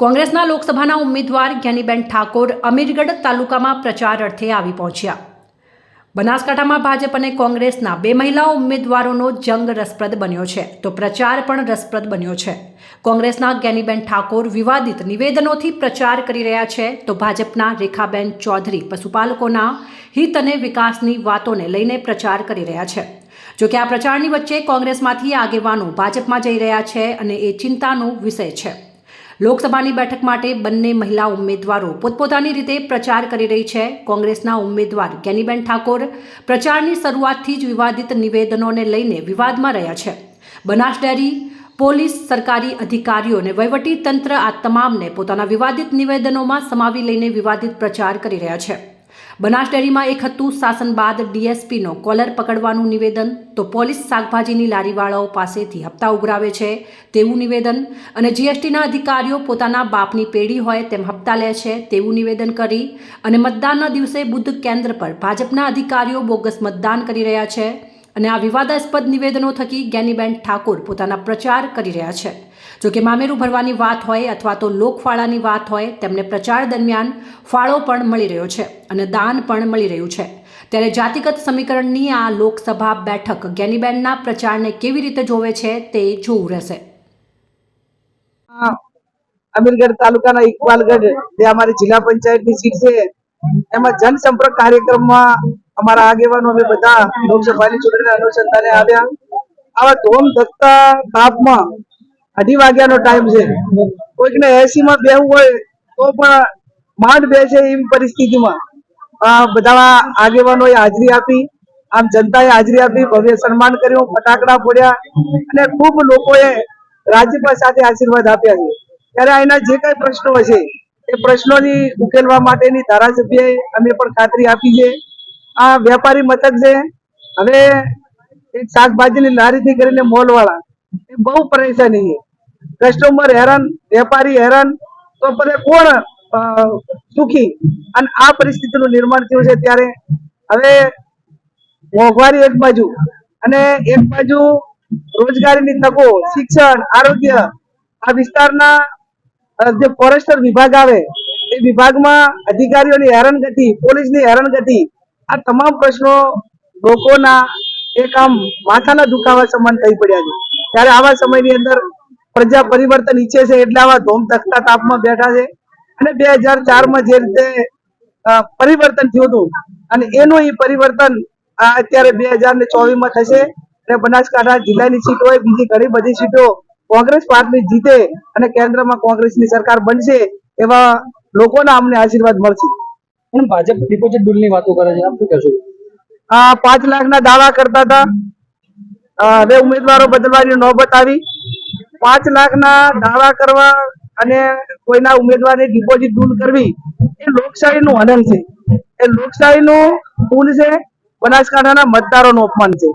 કોંગ્રેસના લોકસભાના ઉમેદવાર જ્ઞાનીબેન ઠાકોર અમીરગઢ તાલુકામાં પ્રચાર અર્થે આવી પહોંચ્યા. બનાસકાંઠામાં ભાજપ અને કોંગ્રેસના બે મહિલા ઉમેદવારોનો જંગ રસપ્રદ બન્યો છે. તો પ્રચાર પણ રસપ્રદ બન્યો છે. કોંગ્રેસના જ્ઞાનીબેન ઠાકોર વિવાદિત નિવેદનોથી પ્રચાર કરી રહ્યા છે. તો ભાજપના રેખાબેન ચૌધરી પશુપાલકોના હિત અને વિકાસની વાતોને લઈને પ્રચાર કરી રહ્યા છે. જોકે આ પ્રચારની વચ્ચે કોંગ્રેસમાંથી આગેવાનો ભાજપમાં જઈ રહ્યા છે અને એ ચિંતાનો વિષય છે. લોકસભાની બેઠક માટે બંને મહિલા ઉમેદવારો પોતપોતાની રીતે પ્રચાર કરી રહી છે. કોંગ્રેસના ઉમેદવાર કેનીબેન ઠાકોર પ્રચારની શરૂઆતથી જ વિવાદિત નિવેદનોને લઈને વિવાદમાં રહ્યા છે. બનાસ ડેરી પોલીસ સરકારી અધિકારીઓ અને વહીવટી તંત્ર આ તમામને પોતાના વિવાદિત નિવેદનોમાં સમાવી લઈને વિવાદિત પ્રચાર કરી રહ્યા છે. બનાસ ડેરીમાં એક હતું શાસન બાદ ડીએસપીનો કોલર પકડવાનું નિવેદન. તો પોલીસ શાકભાજીની લારીવાળાઓ પાસેથી હપ્તા ઉઘરાવે છે તેવું નિવેદન. અને જીએસટીના અધિકારીઓ પોતાના બાપની પેઢી હોય તેમ હપ્તા લે છે તેવું નિવેદન કરી. અને મતદાનના દિવસે બુદ્ધ કેન્દ્ર પર ભાજપના અધિકારીઓ બોગસ મતદાન કરી રહ્યા છે. અને આ વિવાદાસ્પદ નિવેદનો થકી જ્ઞાનીબેન ઠાકોર પોતાના પ્રચાર કરી રહ્યા છે. જોકે મામેરું ભરવાની વાત હોય અથવા તો લોકફાળાની વાત હોય, તેમને પ્રચાર દરમિયાન ફાળો પણ મળી રહ્યો છે અને દાન પણ મળી રહ્યું છે. ત્યારે જાતિગત સમીકરણની આ લોકસભા બેઠક જ્ઞાનીબેનના પ્રચારને કેવી રીતે જોવે છે તે જોવું રહેશે. અમીરગઢ તાલુકાના ઇકબાલગઢ, જે અમારી જિલ્લા પંચાયતની સીટ છે, એમાં જનસંપર્ક કાર્યક્રમમાં અમારા આગેવાનો અમે બધા લોકસભાની ચૂંટણીના અનુસંધાને આવ્યા. આવા ધોમ ધક્કા તાપમાં અઢી વાગ્યાનો ટાઈમ છે. કોઈકને એસી માં બેહવું હોય તો પણ માંડ બેસે એવી પરિસ્થિતિમાં. બધા આગેવાનોએ હાજરી આપી, આમ જનતાએ હાજરી આપી, ભવ્ય સન્માન કર્યું, ફટાકડા ફોડ્યા અને ખૂબ લોકોએ રાજ્યપાલ સાથે આશીર્વાદ આપ્યા છે. ત્યારે એના જે કઈ પ્રશ્નો હશે એ પ્રશ્નોની ઉકેલવા માટેની ધારાસભ્યએ અમે પણ ખાતરી આપી છે. આ વેપારી મથક છે હવે એક શાકભાજીની લારીથી કરીને મોલ વાળા એ બહુ પરેશાની છે. કસ્ટમર હેરાન, વેપારી હેરાન, તો પછી કોણ સુખી? અને આ પરિસ્થિતિનું નિર્માણ થયું છે ત્યારે હવે મોંઘવારી એક બાજુ અને એક બાજુ રોજગારીની તકો, શિક્ષણ, આરોગ્ય, આ વિસ્તારના જે ફોરેસ્ટર વિભાગ આવે, એ વિભાગમાં અધિકારીઓની હેરાનગતિ, પોલીસની હેરાનગતિ આ તમામ પ્રશ્નો લોકોના એક આમ માથાના દુખાવા સમાન થઈ પડ્યા છે. ત્યારે આવા સમયની અંદર પ્રજા પરિવર્તન ઈચ્છે છે એટલે આવા ધોમ તખતા તાપમાં બેઠા છે. અને બે હજાર ચારમાં જે રીતે પરિવર્તન થયું હતું અને એનું એ પરિવર્તન અત્યારે બે હજાર ને ચોવીસમાં થશે. અને બનાસકાંઠા જિલ્લાની સીટ હોય, બીજી ઘણી બધી સીટો કોંગ્રેસ પાર્ટી જીતે અને કેન્દ્રમાં કોંગ્રેસની સરકાર બનશે એવા લોકોના અમને આશીર્વાદ મળશે. પણ ભાજપ ડિપોઝિટ બિલની વાતો કરે છે. આપ શું કહેશો? આ પાંચ લાખના દાવા કરતા હતા. હવે ઉમેદવારો બદલવાની નોબત આવી. પાંચ લાખના દાવા કરવા અને કોઈના ઉમેદવારની ડિપોઝિટ દૂર કરવી, એ લોકશાહીનું હનન છે. એ લોકશાહીનું ભૂલ છે. બનાસકાંઠાના મતદારોનું અપમાન છે.